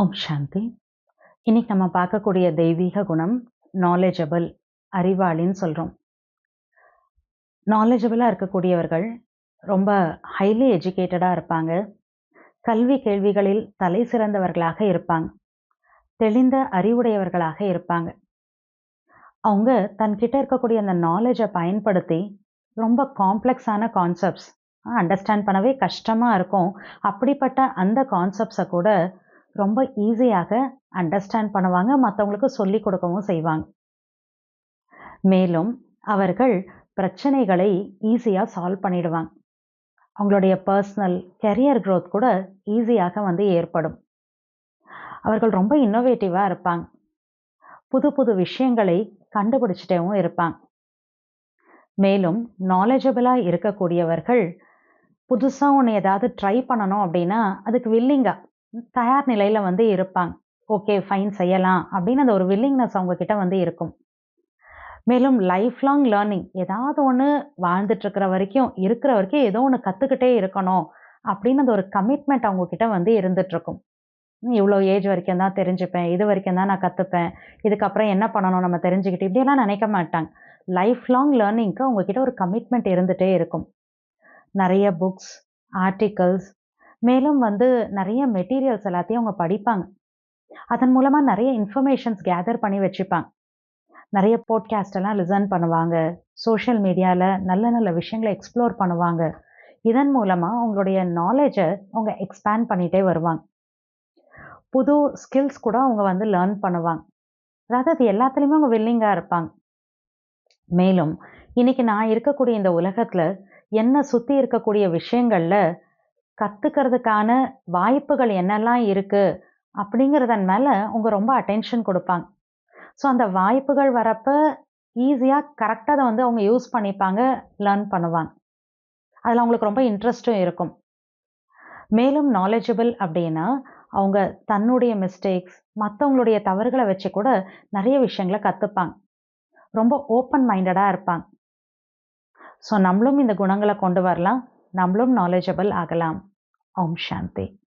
ஓம் சாந்தி. இன்னைக்கு நம்ம பார்க்கக்கூடிய தெய்வீக குணம் நாலேஜபிள் அறிவாளின்னு சொல்கிறோம் நாலேஜபிளாக இருக்கக்கூடியவர்கள் ரொம்ப ஹைலி எஜுகேட்டடாக இருப்பாங்க. கல்வி கேள்விகளில் தலை சிறந்தவர்களாக இருப்பாங்க. தெளிந்த அறிவுடையவர்களாக இருப்பாங்க. அவங்க தன்கிட்ட இருக்கக்கூடிய அந்த நாலேஜை பயன்படுத்தி ரொம்ப காம்ப்ளெக்ஸான கான்செப்ட்ஸ் அண்டர்ஸ்டாண்ட் பண்ணவே கஷ்டமாக இருக்கும். அப்படிப்பட்ட அந்த கான்செப்ட்ஸை கூட ரொம்ப ஈஸியாக அண்டர்ஸ்டாண்ட் பண்ணுவாங்க மற்றவங்களுக்கு சொல்லி கொடுக்கவும் செய்வாங்க. மேலும் அவர்கள் பிரச்சனைகளை ஈஸியாக சால்வ் பண்ணிடுவாங்க. அவங்களுடைய பர்சனல் கெரியர் க்ரோத் கூட ஈஸியாக வந்து ஏற்படும். அவர்கள் ரொம்ப இன்னோவேட்டிவாக இருப்பாங்க. புது புது விஷயங்களை கண்டுபிடிச்சிட்டேவும் இருப்பாங்க. மேலும் நாலேஜபிளாக இருக்கக்கூடியவர்கள் புதுசாக ஒன்று ஏதாவது ட்ரை பண்ணணும் அப்படின்னா அதுக்கு வில்லிங்காக தயார் நிலையில் வந்து இருப்பாங்க. ஓகே ஃபைன் செய்யலாம் அப்படின்னு அந்த ஒரு வில்லிங்னஸ் அவங்கக்கிட்ட வந்து இருக்கும். மேலும் லைஃப் லாங் லேர்னிங் ஏதாவது ஒன்று வாழ்ந்துட்டுருக்கிற வரைக்கும் இருக்கிற வரைக்கும் ஏதோ ஒன்று கற்றுக்கிட்டே இருக்கணும் அப்படின்னு அந்த ஒரு கமிட்மெண்ட் அவங்கக்கிட்ட வந்து இருந்துகிட்ருக்கும் இவ்வளோ ஏஜ் வரைக்கும் தான் தெரிஞ்சுப்பேன். இது வரைக்கும் தான் நான் கற்றுப்பேன் இதுக்கப்புறம் என்ன பண்ணணும் நம்ம தெரிஞ்சுக்கிட்டு? இப்படியெல்லாம் நினைக்க மாட்டாங்க. லைஃப் லாங் லேர்னிங்க்கு அவங்கக்கிட்ட ஒரு கமிட்மெண்ட் இருந்துகிட்டே இருக்கும். நிறைய புக்ஸ் ஆர்டிகல்ஸ் மேலும் வந்து நிறைய மெட்டீரியல்ஸ் எல்லாத்தையும் அவங்க படிப்பாங்க. அதன் மூலமாக நிறைய இன்ஃபர்மேஷன்ஸ் கேதர் பண்ணி வச்சுப்பாங்க. நிறைய போட்காஸ்ட் எல்லாம் லிசன் பண்ணுவாங்க. சோஷியல் மீடியாவில் நல்ல நல்ல விஷயங்களை எக்ஸ்ப்ளோர் பண்ணுவாங்க. இதன் மூலமாக அவங்களுடைய நாலேஜை அவங்க எக்ஸ்பேண்ட் பண்ணிகிட்டே வருவாங்க. புது ஸ்கில்ஸ் கூட அவங்க வந்து லேர்ன் பண்ணுவாங்க. அதாவது அது எல்லாத்துலேயுமே அவங்க வில்லிங்காக இருப்பாங்க. மேலும் இன்னைக்கு நான் இருக்கக்கூடிய இந்த உலகத்தில் என்னை சுற்றி இருக்கக்கூடிய விஷயங்களில் கற்றுக்கிறதுக்கான வாய்ப்புகள் என்னெல்லாம் இருக்குது அப்படிங்கிறதன் மேலே அவங்க ரொம்ப அட்டென்ஷன் கொடுப்பாங்க. ஸோ அந்த வாய்ப்புகள் வரப்ப ஈஸியாக கரெக்டாக அதை வந்து அவங்க யூஸ் பண்ணிப்பாங்க லேர்ன் பண்ணுவாங்க. அதில் அவங்களுக்கு ரொம்ப இன்ட்ரெஸ்ட்டும் இருக்கும். மேலும் நாலேஜபிள் அப்படின்னா அவங்க தன்னுடைய மிஸ்டேக்ஸ் மற்றவங்களுடைய தவறுகளை வச்சு கூட நிறைய விஷயங்களை கற்றுப்பாங்க ரொம்ப ஓப்பன் மைண்டடாக இருப்பாங்க. ஸோ நம்மளும் இந்த குணங்களை கொண்டு வரலாம். நம்மளும் நாலேஜபிள் ஆகலாம். ஓம் சாந்தி.